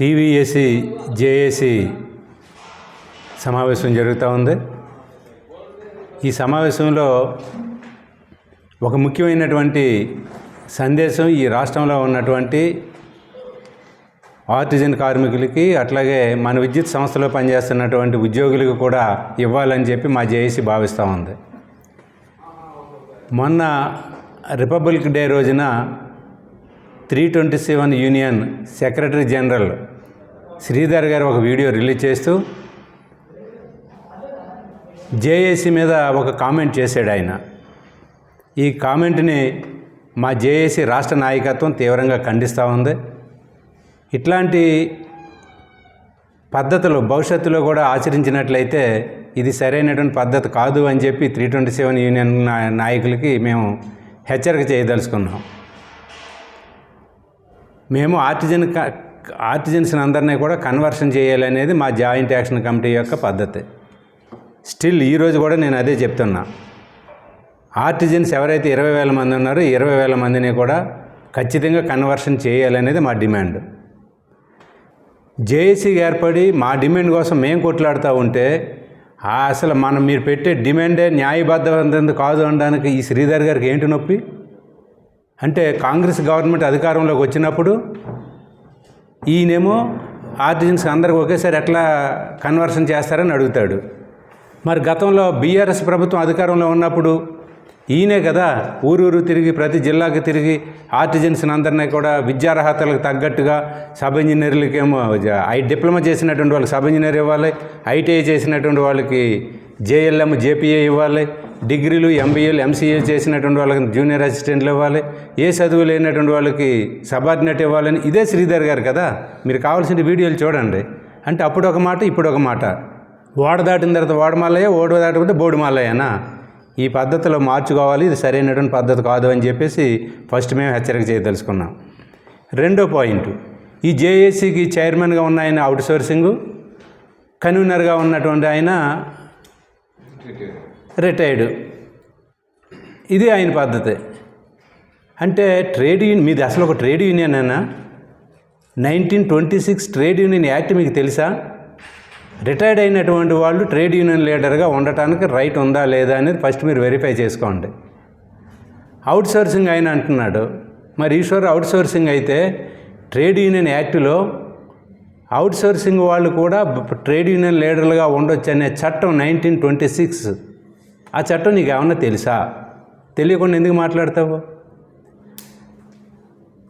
టీవీఏసీ JAC సమావేశం జరుగుతూ ఉంది. ఈ సమావేశంలో ఒక ముఖ్యమైనటువంటి సందేశం ఈ రాష్ట్రంలో ఉన్నటువంటి ఆర్టిజన్ కార్మికులకి అట్లాగే మన విద్యుత్ సంస్థలో పనిచేస్తున్నటువంటి ఉద్యోగులకు కూడా ఇవ్వాలని చెప్పి మా జేఏసీ భావిస్తూ ఉంది. మొన్న రిపబ్లిక్ డే రోజున three twenty seven union secretary general Sridhar garu ఒక వీడియో రిలీజ్ చేస్తూ జేఏసీ మీద ఒక కామెంట్ చేశాడు ఆయన. ఈ కామెంట్ని మా జేఏసీ రాష్ట్ర నాయకత్వం తీవ్రంగా ఖండిస్తూ ఉంది. ఇట్లాంటి పద్ధతులు భవిష్యత్తులో కూడా ఆచరించినట్లయితే ఇది సరైనటువంటి పద్ధతి కాదు అని చెప్పి త్రీ ట్వంటీ సెవెన్ యూనియన్ నాయకులకి మేము హెచ్చరిక చేయదలుచుకున్నాం. మేము ఆర్టిజన్ క- అందరినీ కూడా కన్వర్షన్ చేయాలనేది మా జాయింట్ యాక్షన్ కమిటీ యొక్క పద్ధతి. స్టిల్ ఈరోజు కూడా నేను అదే చెప్తున్నా. ఆర్టిజన్స్ ఎవరైతే ఇరవై వేల మంది ఉన్నారో ఇరవై వేల మందిని కూడా ఖచ్చితంగా కన్వర్షన్ చేయాలనేది మా డిమాండ్. జేఏసీ ఏర్పడి మా డిమాండ్ కోసం మేము కొట్లాడుతూ ఉంటే అసలు మనం మీరు పెట్టే డిమాండే న్యాయబద్ధమైనది కాదు అనడానికి ఈ శ్రీధర్ గారికి ఏంటి నొప్పి? అంటే కాంగ్రెస్ గవర్నమెంట్ అధికారంలోకి వచ్చినప్పుడు ఈయనేమో ఆర్టిజన్స్ అందరికి ఒకేసారి ఎట్లా కన్వర్షన్ చేస్తారని అడుగుతాడు. మరి గతంలో బీఆర్ఎస్ ప్రభుత్వం అధికారంలో ఉన్నప్పుడు ఈయనే కదా ఊరూరు తిరిగి ప్రతి జిల్లాకి తిరిగి ఆర్టిజన్స్ని అందరినీ కూడా విద్యార్హతలకు తగ్గట్టుగా సబ్ ఇంజనీర్లకేమో ఐ డిప్లొమా చేసినటువంటి వాళ్ళకి సబ్ ఇంజనీర్ ఇవ్వాలి ఐటీఐ చేసినటువంటి వాళ్ళకి జేఎల్ఎం జేపీఏ ఇవ్వాలి డిగ్రీలు ఎంబీఏలు ఎంసీఏ చేసినటువంటి వాళ్ళకి జూనియర్ అసిస్టెంట్లు ఇవ్వాలి. ఏ చదువు లేనటువంటి వాళ్ళకి సబార్డినేట్ ఇవ్వాలని ఇదే శ్రీధర్ గారు కదా. మీరు కావాల్సిన వీడియోలు చూడండి. అంటే అప్పుడు ఒక మాట ఇప్పుడు ఒక మాట. ఓడ దాటిన తర్వాత ఓడమాలయ్య ఓడ దాటుకుంటే బోడిమాలయ్యనా ఈ పద్ధతిలో మార్చుకోవాలి ఇది సరైనటువంటి పద్ధతి కాదు అని చెప్పేసి ఫస్ట్ మేము హెచ్చరిక చేయదలుచుకున్నాం. రెండో పాయింట్ ఈ జేఏసీకి చైర్మన్గా ఉన్న ఆయన అవుట్ కన్వీనర్గా ఉన్నటువంటి ఆయన రిటైర్డ్. ఇది ఆయన పద్ధతి. అంటే ట్రేడ్ యూనియన్ మీది అసలు ఒక ట్రేడ్ యూనియన్ అయినా nineteen twenty six trade union act మీకు తెలుసా? రిటైర్డ్ అయినటువంటి వాళ్ళు ట్రేడ్ యూనియన్ లీడర్గా ఉండటానికి రైట్ ఉందా లేదా అనేది ఫస్ట్ మీరు వెరిఫై చేసుకోండి. అవుట్ సోర్సింగ్ ఆయన అంటున్నాడు. మరి ఈశ్వర్ అవుట్ సోర్సింగ్ అయితే ట్రేడ్ యూనియన్ యాక్ట్లో అవుట్ సోర్సింగ్ వాళ్ళు కూడా ట్రేడ్ యూనియన్ లీడర్లుగా ఉండొచ్చు అనే చట్టం నైన్టీన్ ట్వంటీ సిక్స్ ఆ చట్టం నీకు ఏమన్నా తెలుసా? తెలియకుండా ఎందుకు మాట్లాడతావు?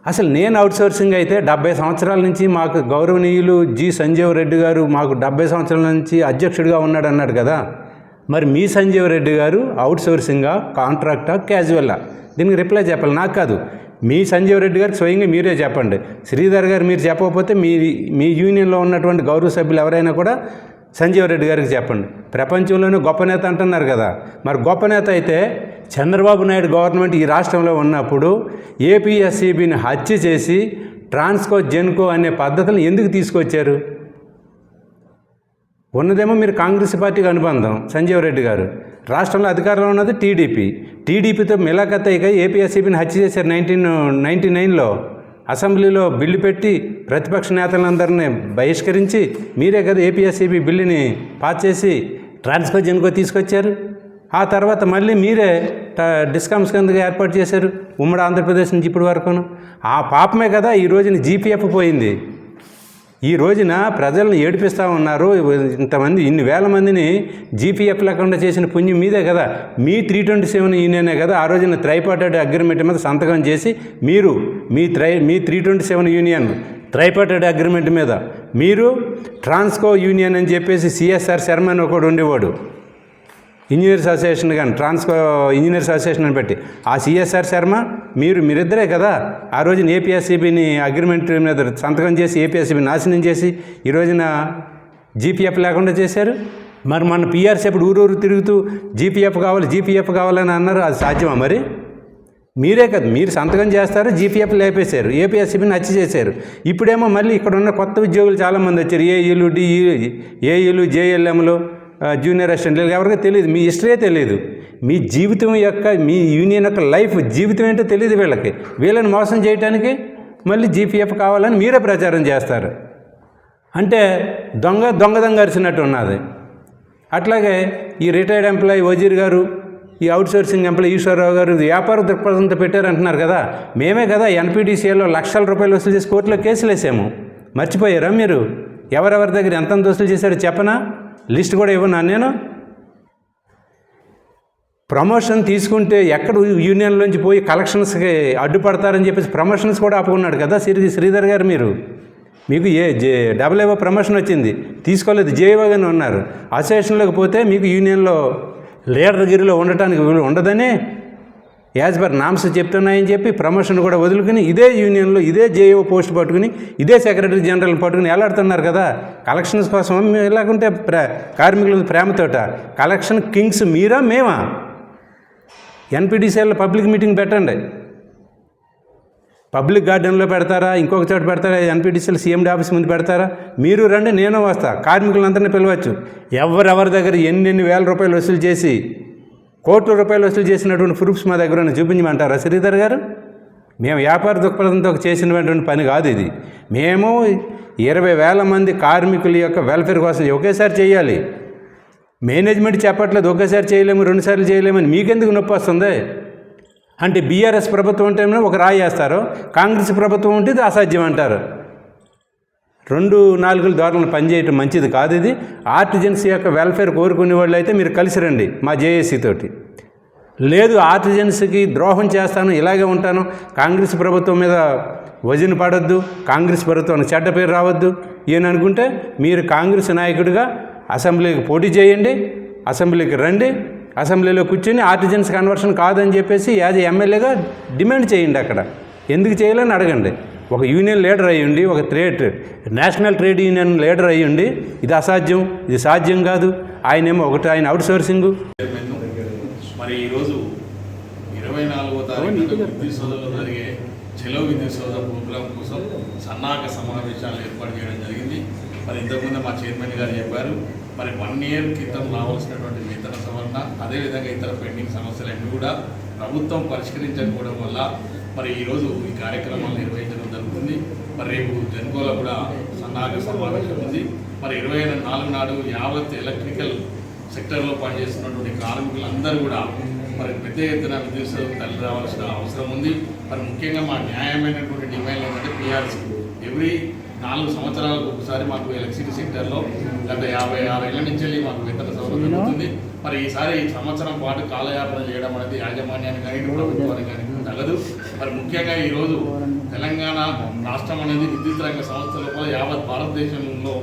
అసలు నేను అవుట్ సోర్సింగ్ అయితే డెబ్బై సంవత్సరాల నుంచి మాకు గౌరవనీయులు జి సంజీవ్ రెడ్డి గారు మాకు డెబ్బై సంవత్సరాల నుంచి అధ్యక్షుడిగా ఉన్నాడు అన్నాడు కదా. మరి మీ సంజీవ్ రెడ్డి గారు అవుట్ సోర్సింగా కాంట్రాక్టా క్యాజువల్లా దీనికి రిప్లై చెప్పాలి. నాకు కాదు. మీ సంజీవ్ రెడ్డి గారికి స్వయంగా మీరే చెప్పండి. శ్రీధర్ గారు మీరు చెప్పకపోతే మీ మీ యూనియన్లో ఉన్నటువంటి గౌరవ సభ్యులు ఎవరైనా కూడా సంజీవ్ రెడ్డి గారికి చెప్పండి. ప్రపంచంలోనే గొప్ప నేత అంటున్నారు కదా. మరి గొప్ప నేత అయితే చంద్రబాబు నాయుడు గవర్నమెంట్ ఈ రాష్ట్రంలో ఉన్నప్పుడు ఏపీఎస్సీబీని హత్య చేసి ట్రాన్స్కో జెన్కో అనే పద్ధతులను ఎందుకు తీసుకొచ్చారు? ఉన్నదేమో మీరు కాంగ్రెస్ పార్టీకి అనుబంధం సంజీవ్ రెడ్డి గారు. రాష్ట్రంలో అధికారంలో ఉన్నది టీడీపీ. టీడీపీతో మిలాఖతయ్యగా ఏపీఎస్సీబీని హత్య చేశారు నైన్టీన్ నైన్టీ నైన్లో. అసెంబ్లీలో బిల్లు పెట్టి ప్రతిపక్ష నేతలందరినీ బహిష్కరించి మీరే కదా ఏపీఎస్సీబీ బిల్లుని పాస్ చేసి ట్రాన్స్ఫర్ జన్కో తీసుకొచ్చారు. ఆ తర్వాత మళ్ళీ మీరే ట- డిస్కామ్స్ కిందగా ఏర్పాటు చేశారు. ఉమ్మడి ఆంధ్రప్రదేశ్ నుంచి ఇప్పటి వరకును. ఆ పాపమే కదా ఈ రోజున జీపీఎఫ్ పోయింది. ఈ రోజున ప్రజలను ఏడిపిస్తూ ఉన్నారు. ఇంతమంది ఇన్ని వేల మందిని జీపీఎఫ్ లేకుండా చేసిన పుణ్యం మీదే కదా. మీ త్రీ ట్వంటీ సెవెన్ యూనియనే కదా ఆ రోజున త్రైపాటెడ్ అగ్రిమెంట్ మీద సంతకం చేసి మీరు మీ త్రై మీ three twenty seven union tripartite agreement మీద మీరు ట్రాన్స్కో యూనియన్ అని చెప్పేసి సిఎస్ఆర్ శర్మ అని ఒకడు ఉండేవాడు. ఇంజనీర్స్ అసోసియేషన్ కానీ ట్రాన్స్కో ఇంజనీర్స్ అసోసియేషన్ అని పెట్టి ఆ సిఎస్ఆర్ శర్మ మీరు మీరిద్దరే కదా ఆ రోజున ఏపీఎస్సీబీని అగ్రిమెంట్ మీద సంతకం చేసి ఏపీఎస్సీబీ నాశనం చేసి ఈ రోజున జీపీఎఫ్ లేకుండా చేశారు? మరి మన పిఆర్సీ ఎప్పుడు ఊరూరు తిరుగుతూ జీపీఎఫ్ కావాలి జీపీఎఫ్ కావాలని అన్నారు అది సాధ్యమా మరి? మీరే కదా మీరు సంతకం చేస్తారు జీపీఎఫ్ లేపేశారు ఏపీఎస్సీబీని హత్య చేశారు. ఇప్పుడేమో మళ్ళీ ఇక్కడ ఉన్న కొత్త ఉద్యోగులు చాలామంది వచ్చారు ఏఈలు డిఈ ఏఈలు జేఎల్ఎంలు జూనియర్ అసిస్టెంట్లు ఎవరికీ తెలియదు. మీ హిస్టరీ తెలియదు. మీ జీవితం యొక్క మీ యూనియన్ యొక్క లైఫ్ జీవితం ఏంటో తెలియదు వీళ్ళకి. వీళ్ళని మోసం చేయడానికి మళ్ళీ జీపీఎఫ్ కావాలని మీరే ప్రచారం చేస్తారు. అంటే దొంగ దొంగదం గరిచినట్టు ఉన్నది. అట్లాగే ఈ రిటైర్డ్ ఎంప్లాయీ వజీర్ గారు ఈ అవుట్ సోర్సింగ్ ఎంప్లాయీ ఈశ్వరరావు గారు వ్యాపార దృక్పథంతో పెట్టారంటున్నారు కదా. మేమే కదా ఎన్పీటీసీఏలో లక్షల రూపాయలు వసూలు చేసి కోర్టులో కేసులు వేసాము మర్చిపోయారా మీరు? ఎవరెవరి దగ్గర ఎంత వసూలు చేశారో చెప్పనా? లిస్ట్ కూడా ఇవ్వనా నేను? ప్రమోషన్ తీసుకుంటే ఎక్కడ యూనియన్లోంచి పోయి కలెక్షన్స్కి అడ్డుపడతారని చెప్పేసి ప్రమోషన్స్ కూడా ఆపుకున్నాడు కదా శ్రీ శ్రీధర్ గారు మీరు? మీకు ఏ జే డబుల్ ఏవో ప్రమోషన్ వచ్చింది. తీసుకోలేదు జేఏవోగానే ఉన్నారు. అసోసియేషన్లోకి పోతే మీకు యూనియన్లో లీడర్గిరిలో ఉండటానికి ఉండదని యాజ్ పర్ నామ్స్ చెప్తున్నాయని చెప్పి ప్రమోషన్ కూడా వదులుకుని ఇదే యూనియన్లో ఇదే జేఓ పోస్ట్ పట్టుకుని ఇదే సెక్రటరీ జనరల్ పట్టుకుని ఎలాడుతున్నారు కదా? కలెక్షన్స్ కోసం మేము ప్ర కార్మికుల ప్రేమతోట కలెక్షన్ కింగ్స్ మీరా మేమా? ఎన్పిడిసిఎల్ పబ్లిక్ మీటింగ్ పెట్టండి. పబ్లిక్ గార్డెన్లో పెడతారా? ఇంకొక చోట పెడతారా? ఎన్పిడిసిఎల్ సీఎండి ఆఫీస్ ముందు పెడతారా? మీరు రండి నేను వస్తా. కార్మికులందరినీ పిలవచ్చు. ఎవరెవరి దగ్గర ఎన్ని వేల రూపాయలు వసూలు చేసి కోట్ల రూపాయలు వసూలు చేసినటువంటి ప్రూఫ్స్ మా దగ్గర ఉన్న చూపించమంటారా శ్రీధర్ గారు? మేము వ్యాపార దృక్పథంతో చేసినటువంటి పని కాదు ఇది. మేము ఇరవై వేల మంది కార్మికుల యొక్క వెల్ఫేర్ కోసం ఒకేసారి చేయాలి. మేనేజ్మెంట్ చెప్పట్లేదు ఒకేసారి చేయలేము రెండుసార్లు చేయలేమని మీకెందుకు నొప్పి వస్తుంది? అంటే బీఆర్ఎస్ ప్రభుత్వం ఉంటేనే ఒక రాయి వేస్తారు కాంగ్రెస్ ప్రభుత్వం ఉంటే ఇది అసాధ్యం అంటారు. రెండు నాలుగుల ధోరణులు పనిచేయటం మంచిది కాదు ఇది. ఆర్టిజన్స్ యొక్క వెల్ఫేర్ కోరుకునే వాళ్ళు అయితే మీరు కలిసి రండి మా జేఏసీ తోటి. లేదు ఆర్టిజన్స్కి ద్రోహం చేస్తాను ఇలాగే ఉంటాను. కాంగ్రెస్ ప్రభుత్వం మీద వజన పడద్దు కాంగ్రెస్ ప్రభుత్వం చెడ్డ పేరు రావద్దు. ఈయన అనుకుంటే మీరు కాంగ్రెస్ నాయకుడిగా అసెంబ్లీకి పోటీ చేయండి అసెంబ్లీకి రండి అసెంబ్లీలో కూర్చొని ఆర్టిజన్స్ కన్వర్షన్ కాదని చెప్పేసి యాజ్ ఎమ్మెల్యేగా డిమాండ్ చేయండి అక్కడ. ఎందుకు చేయాలని అడగండి. ఒక యూనియన్ లీడర్ అయ్యుండి ఒక trade national trade union leader అయ్యుండి ఇది అసాధ్యం ఇది సాధ్యం కాదు. ఆయనేమో ఒకటి ఆయన అవుట్ సోర్సింగ్ మరి ఈరోజు ఇరవై నాలుగో తారీఖు విద్యుత్ జరిగే చెలో విద్యుత్ సోదర ప్రోగ్రాం కోసం సన్నాహక సమావేశాలు ఏర్పాటు చేయడం జరిగింది. మరి ఇంతకుముందు మా చైర్మన్ గారు చెప్పారు మరి వన్ ఇయర్ క్రితం రావాల్సినటువంటి వేతన సవరణ అదేవిధంగా ఇతర పెండింగ్ సమస్యలన్నీ కూడా ప్రభుత్వం పరిష్కరించకపోవడం వల్ల మరి ఈరోజు ఈ కార్యక్రమాలు నిర్వహించారు జరుగుతుంది. మరి రేపు జన్కోలో కూడా సన్నాహక సమావేశం ఉంది మరి ఇరవై నాలుగు నాడు యావత్ ఎలక్ట్రికల్ సెక్టర్లో పనిచేస్తున్నటువంటి కార్మికులందరూ కూడా మరి పెద్ద ఎత్తున విద్యుత్ తల్లి రావాల్సిన అవసరం ఉంది. మరి ముఖ్యంగా మా న్యాయమైనటువంటి డిమాండ్ ఏంటంటే పిఆర్సీ. ఎవ్రీ నాలుగు సంవత్సరాలకు ఒకసారి మాకు ఎలక్ట్రిసిటీ సెక్టర్లో గత యాభై ఆరు ఏళ్ళ నుంచి వెళ్ళి మాకు వేతన సౌలభ్యం జరుగుతుంది మరి ఈసారి ఈ సంవత్సరం పాటు కాలయాపన చేయడం అనేది యాజమాన్యానికి కానీ ప్రభుత్వానికి కానీ తగదు. మరి ముఖ్యంగా ఈరోజు తెలంగాణ రాష్ట్రం అనేది విద్యుత్ రంగ సంస్థ కూడా యావత్ భారతదేశంలో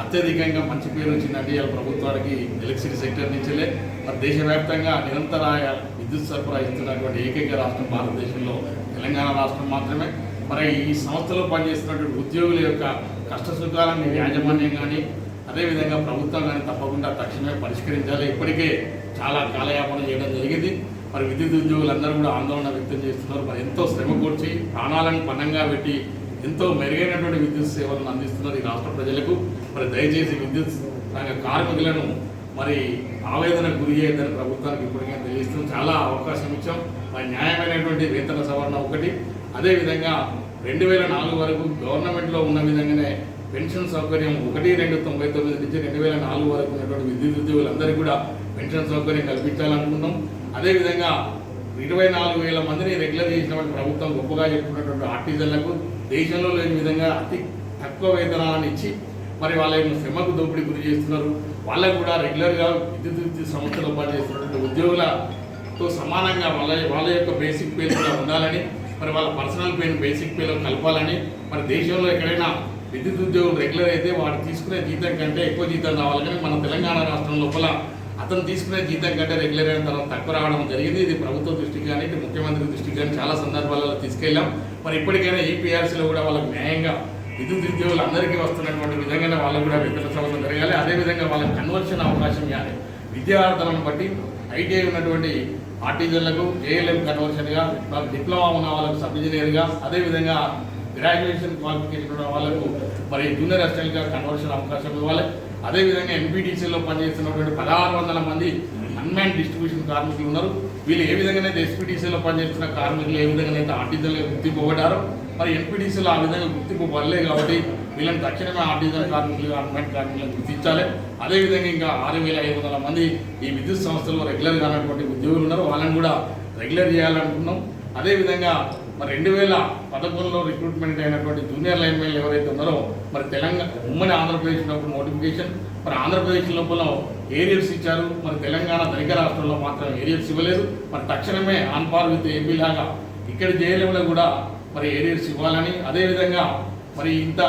అత్యధికంగా మంచి పేరు వచ్చిందంటే ఇవాళ ప్రభుత్వానికి ఎలక్ట్రిసిటీ సెక్టర్ నుంచిలే. మరి దేశవ్యాప్తంగా నిరంతరాయ విద్యుత్ సరఫరా ఇస్తున్నటువంటి ఏకైక రాష్ట్రం భారతదేశంలో తెలంగాణ రాష్ట్రం మాత్రమే. మరి ఈ సంస్థలో పనిచేస్తున్నటువంటి ఉద్యోగుల యొక్క కష్ట సుఖాలను యాజమాన్యం కానీ అదేవిధంగా ప్రభుత్వం కానీ తప్పకుండా తక్షణమే పరిష్కరించాలి. ఇప్పటికే చాలా కాలయాపన చేయడం జరిగింది. మరి విద్యుత్ ఉద్యోగులందరూ కూడా ఆందోళన వ్యక్తం చేస్తున్నారు. మరి ఎంతో శ్రమ కూర్చి ప్రాణాలను పన్నంగా పెట్టి ఎంతో మెరుగైనటువంటి విద్యుత్ సేవలను అందిస్తున్నారు ఈ రాష్ట్ర ప్రజలకు. మరి దయచేసి విద్యుత్ రంగ కార్మికులను మరి ఆవేదనకు గురి చేయదని ప్రభుత్వానికి ఇప్పటికే తెలియజేస్తున్నాం. చాలా అవకాశం ఇచ్చాం. మరి న్యాయమైనటువంటి వేతన సవరణ ఒకటి. అదేవిధంగా రెండు వేల నాలుగు వరకు గవర్నమెంట్లో ఉన్న విధంగానే పెన్షన్ సౌకర్యం ఒకటి రెండు తొంభై తొమ్మిది నుంచి రెండు వేల నాలుగు వరకు ఉన్నటువంటి విద్యుత్ ఉద్యోగులందరికీ కూడా పెన్షన్ సౌకర్యం కల్పించాలనుకున్నాం. అదేవిధంగా ఇరవై నాలుగు వేల మందిని రెగ్యులర్ చేసినటువంటి ప్రభుత్వం గొప్పగా చెప్పుకున్నటువంటి ఆర్టిజన్లకు దేశంలో లేని విధంగా అతి తక్కువ వేతనాలను ఇచ్చి మరి వాళ్ళ యొక్క శ్రమకు దోపిడీ గురి చేస్తున్నారు. వాళ్ళకు కూడా రెగ్యులర్గా విద్యుత్ విద్యుత్ సంస్థలో పనిచేస్తున్నటువంటి ఉద్యోగులతో సమానంగా వాళ్ళ వాళ్ళ యొక్క బేసిక్ పేలు కూడా ఉండాలని మరి వాళ్ళ పర్సనల్ పేను బేసిక్ పేలో కలపాలని మరి దేశంలో ఎక్కడైనా విద్యుత్ ఉద్యోగులు రెగ్యులర్ అయితే వాడు తీసుకునే జీతం కంటే ఎక్కువ జీతం రావాలని మన తెలంగాణ రాష్ట్రం లోపల అతను తీసుకునే జీతం కంటే రెగ్యులర్ అయిన తర్వాత తక్కువ రావడం జరిగింది. ఇది ప్రభుత్వ దృష్టికి కానీ ఇది ముఖ్యమంత్రి దృష్టికి కానీ చాలా సందర్భాలలో తీసుకెళ్ళాం. మరి ఇప్పటికైనా ఈపీఆర్సీలో కూడా వాళ్ళకి న్యాయంగా విద్యుత్ ఉద్యోగులు అందరికీ వస్తున్నటువంటి విధంగానే వాళ్ళకు కూడా వేతన సవరణ జరగాలి. అదేవిధంగా వాళ్ళకి కన్వర్షన్ అవకాశం ఇవ్వాలి. విద్యార్థులను బట్టి ఐటీఐ ఉన్నటువంటి ఆర్టీజన్లకు ఏఎల్ఎం కన్వర్షన్గా డిప్లొమా ఉన్న వాళ్ళకు సబ్ ఇంజనీర్గా అదేవిధంగా గ్రాడ్యుయేషన్ క్వాలిఫికేషన్ ఉన్న వాళ్ళకు మరి జూనియర్ అసిస్టెంట్గా కన్వర్షన్ అవకాశం ఇవ్వాలి. అదేవిధంగా ఎన్పీటీసీలో పనిచేస్తున్నటువంటి పదహారు వందల మంది అన్మ్యాన్ డిస్ట్రిబ్యూషన్ కార్మికులు ఉన్నారు. వీళ్ళు ఏ విధంగానైతే ఎస్పీటీసీలో పనిచేస్తున్న కార్మికులు ఏ విధంగానైతే ఆర్టిజన్గా గుర్తింపు పడ్డారో మరి ఎన్పీటీసీలో ఆ విధంగా గుర్తింపు పడలేదు కాబట్టి వీళ్ళని తక్షణమే ఆర్టిజన్ కార్మికులు అన్మ్యాన్ కార్మికులను గుర్తించాలి. అదేవిధంగా ఇంకా ఆరు వేల ఐదు వందల మంది ఈ విద్యుత్ సంస్థలో రెగ్యులర్గా ఉన్నటువంటి ఉద్యోగులు ఉన్నారు. వాళ్ళని కూడా రెగ్యులర్ చేయాలనుకున్నాం అదేవిధంగా మరి రెండు వేల పదకొండులో రిక్రూట్మెంట్ అయినటువంటి జూనియర్ లైన్మెన్లు ఎవరైతే ఉన్నారో మరి తెలంగాణ ఉమ్మడి ఆంధ్రప్రదేశ్ ఉన్నప్పుడు నోటిఫికేషన్ మరి ఆంధ్రప్రదేశ్ లోపల ఏరియర్స్ ఇచ్చారు మరి తెలంగాణ ధనిక రాష్ట్రంలో మాత్రం ఏరియర్స్ ఇవ్వలేదు మరి తక్షణమే ఆన్పార్ విత్ ఏపీ లాగా ఇక్కడ జేఎల్ఎంలో కూడా మరి ఏరియర్స్ ఇవ్వాలని అదేవిధంగా మరి ఇంత